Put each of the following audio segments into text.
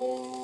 Música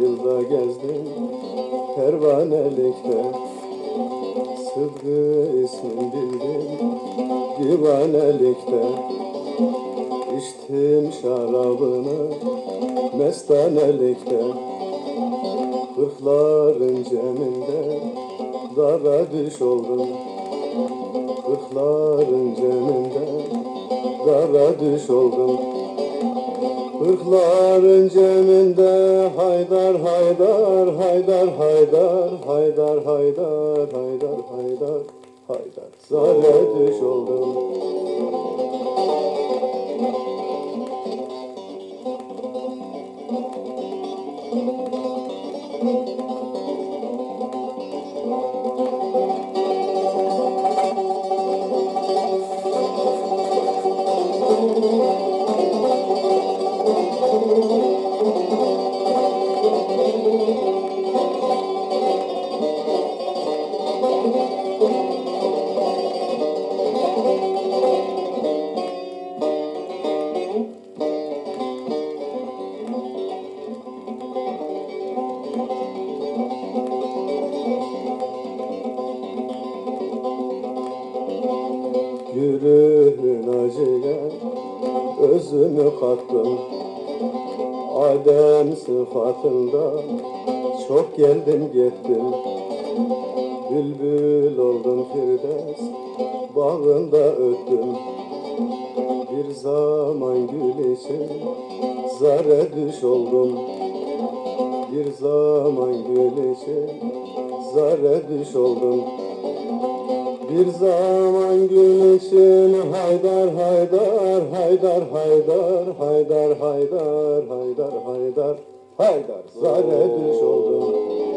yılda gezdim pervanelikte. Sıdkı ismin bildim divanelikte. İçtim şarabını mestanelikte. Kırkların ceminde dara düş oldum. Kırkların ceminde dara düş oldum Kırkların ceminde haydar haydar haydar haydar haydar haydar haydar haydar haydar. Düş oldum Gülün acıya özümü kattım Adem sıfatında çok geldim gittim. Bülbül oldum Firdevs bağında öttüm. Bir zaman gül için zare düş oldum. Bir zaman gül için zare düş oldum bir zaman gün için haydar haydar haydar haydar haydar haydar haydar haydar. Haydar zare düş oldum